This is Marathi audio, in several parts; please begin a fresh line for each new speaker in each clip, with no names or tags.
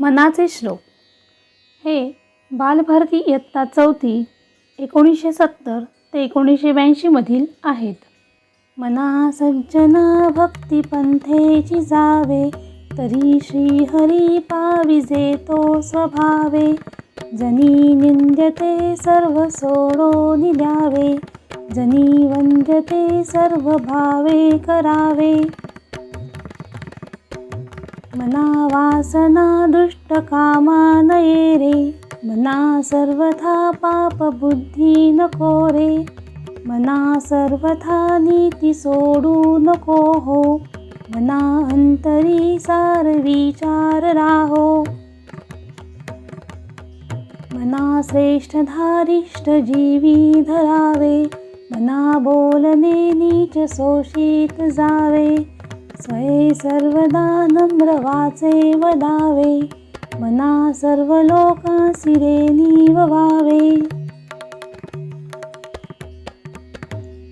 मनाचे श्लोक. हे बालभारती इयत्ता चौथी एकोणीसशे सत्तर ते एकोणीसशे ब्याऐंशीमधील आहेत. मना सज्जना भक्तिपंथेची जावे तरी श्रीहरी पाविजे तो स्वभावे. जनी निंद्यते सर्व सोडोनि द्यावे जनी वंद्यते सर्व भावे करावे. मना वासना दुष्टकामा नये रे मना सर्वथा पाप बुद्धी नको रे. मना सर्वथा नीती सोडू नको हो. मना अंतरी सार विचार राहो. मना श्रेष्ठ धारिष्ठ जीवी धरावे. मना बोलणे नीच शोषित जावे. स्वये सर्वदा नम्र वाचे वदावे. मना सर्व लोकांसी रे निववावे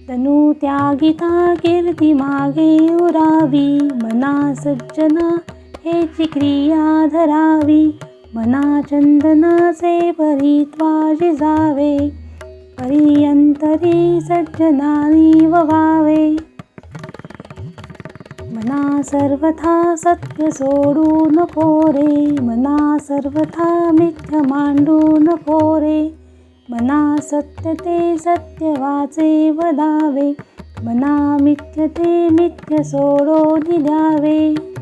तनु त्यागिता कीर्ती मागे उरावी. मना सज्जना हेची क्रिया धरावी. मना चंदनाचे परित्वा जिजावे परियंतरी सज्जनानी ववावे मना सर्वथा सत्य सोडू नको रे. मना सर्वथा मिथ्य मांडू नको रे. मना सत्य ते सत्य वाचे वदावे. मना मिथ्य ते मिथ्य सोडो द्यावे.